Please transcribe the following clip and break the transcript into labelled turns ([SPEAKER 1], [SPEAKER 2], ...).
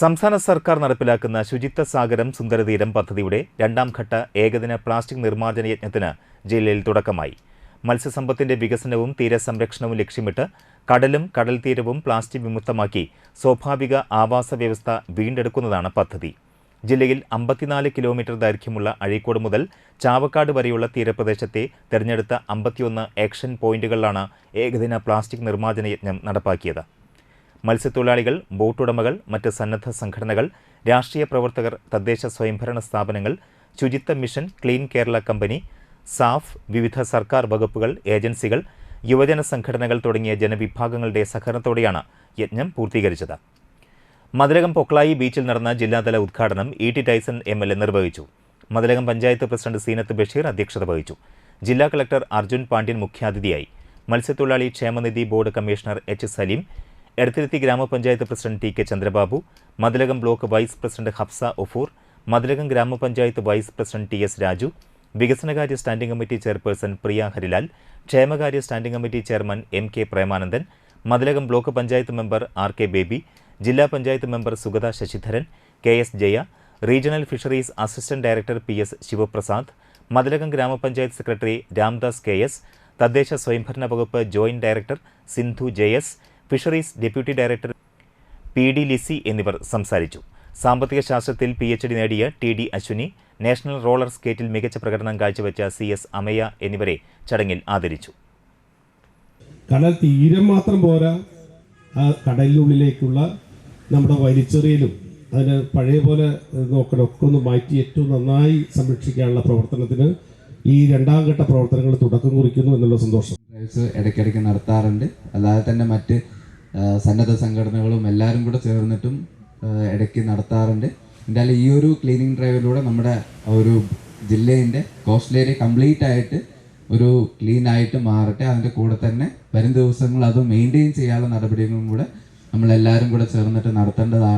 [SPEAKER 1] സംസ്ഥാന സർക്കാർ നടപ്പിലാക്കുന്ന ശുചിത്വ സാഗരം സുന്ദരതീരം പദ്ധതിയുടെ രണ്ടാം ഘട്ട ഏകദിന പ്ലാസ്റ്റിക് നിർമ്മാർജന യജ്ഞത്തിന് ജില്ലയിൽ തുടക്കമായി. മത്സ്യസമ്പത്തിന്റെ വികസനവും തീരസംരക്ഷണവും ലക്ഷ്യമിട്ട് കടലും കടൽ തീരവും പ്ലാസ്റ്റിക് വിമുക്തമാക്കി സ്വാഭാവിക ആവാസ വ്യവസ്ഥ വീണ്ടെടുക്കുന്നതാണ് പദ്ധതി. ജില്ലയിൽ അമ്പത്തിനാല് കിലോമീറ്റർ ദൈർഘ്യമുള്ള അഴീക്കോട് മുതൽ ചാവക്കാട് വരെയുള്ള തീരപ്രദേശത്തെ തെരഞ്ഞെടുത്ത അമ്പത്തിയൊന്ന് ആക്ഷൻ പോയിന്റുകളിലാണ് ഏകദിന പ്ലാസ്റ്റിക് നിർമ്മാർജന യജ്ഞം നടപ്പാക്കിയത്. മത്സ്യത്തൊഴിലാളികൾ ബോട്ടുടമകൾ മറ്റ് സന്നദ്ധ സംഘടനകൾ രാഷ്ട്രീയ പ്രവർത്തകർ തദ്ദേശ സ്വയംഭരണ സ്ഥാപനങ്ങൾ ശുചിത്വ mission clean Kerala company SAF വിവിധ സർക്കാർ വകുപ്പുകൾ ഏജൻസികൾ യുവജന സംഘടനകൾ തുടങ്ങിയ ജനവിഭാഗങ്ങളുടെ സഹകരണത്തോടെയാണ് യജ്ഞം പൂർത്തീകരിച്ചത്. മതിലകം പൊക്ലായി ബീച്ചിൽ നടന്ന ജില്ലാതല ഉദ്ഘാടനം E T Taison M L A നിർവഹിച്ചു. മതിലകം പഞ്ചായത്ത് പ്രസിഡന്റ് സീനത്ത് ബഷീർ അധ്യക്ഷത വഹിച്ചു. ജില്ലാ കളക്ടർ അർജുൻ പാണ്ഡ്യൻ മുഖ്യാതിഥിയായി. മത്സ്യത്തൊഴിലാളി ക്ഷേമനിധി board commissioner H Saleem Edathiruthy ഗ്രാമപഞ്ചായത്ത് president T K Chandrababu Mathilakam block vice president Hafsa Ofoor Mathilakam ഗ്രാമപഞ്ചായത്ത് vice president T S Raju വികസനകാര്യ standing committee chairperson Priya Harilal ക്ഷേമകാര്യ standing committee chairman M K Premanandan Mathilakam block panchayat member R K Baby ജില്ലാ panchayat member Sugatha Sasidharan K S Jaya regional fisheries assistant director P S Sivaprasad Mathilakam ഗ്രാമപഞ്ചായത്ത് secretary Ramdas K S തദ്ദേശ സ്വയംഭരണ വകുപ്പ് joint director Sindhu J S fisheries deputy director P D Lissy എന്നിവർ സംസാരിച്ചു. സാമ്പത്തിക ശാസ്ത്രത്തിൽ P H D നേടിയ T D Aswini national roller സ്കേറ്റിൽ മികച്ച പ്രകടനം കാഴ്ചവെച്ച സി എസ് അമയ എന്നിവരെ ചടങ്ങിൽ ആദരിച്ചു.
[SPEAKER 2] കടൽ തീരം മാത്രം പോരാ. ആ കടലിനുള്ളിലേക്കുള്ള നമ്മുടെ വലിച്ചെറിയലും അതിന് പഴയ പോലെ നോക്കണം ഒക്കെ ഒന്ന് മാറ്റി ഏറ്റവും നന്നായി സംരക്ഷിക്കാനുള്ള പ്രവർത്തനത്തിന് ഈ രണ്ടാം ഘട്ട പ്രവർത്തനങ്ങൾ തുടക്കം കുറിക്കുന്നു എന്നുള്ള സന്തോഷം.
[SPEAKER 3] ഇടയ്ക്കിടയ്ക്ക് നടത്താറുണ്ട്. അല്ലാതെ തന്നെ മറ്റ് സന്നദ്ധ സംഘടനകളും എല്ലാവരും കൂടെ ചേർന്നിട്ടും ഇടയ്ക്ക് നടത്താറുണ്ട്. എന്തായാലും ഈ ഒരു ക്ലീനിങ് ഡ്രൈവിലൂടെ നമ്മുടെ ഒരു ജില്ലേന്റെ കോസ്റ്റൽ ഏരിയ കംപ്ലീറ്റ് ആയിട്ട് ഒരു ക്ലീൻ ആയിട്ട് മാറട്ടെ. അതിന്റെ കൂടെ തന്നെ വരും ദിവസങ്ങൾ അത് മെയിന്റെയിൻ ചെയ്യാനുള്ള നടപടികളും കൂടെ നമ്മളെല്ലാവരും കൂടെ ചേർന്നിട്ട് നടത്തേണ്ടതാണ്.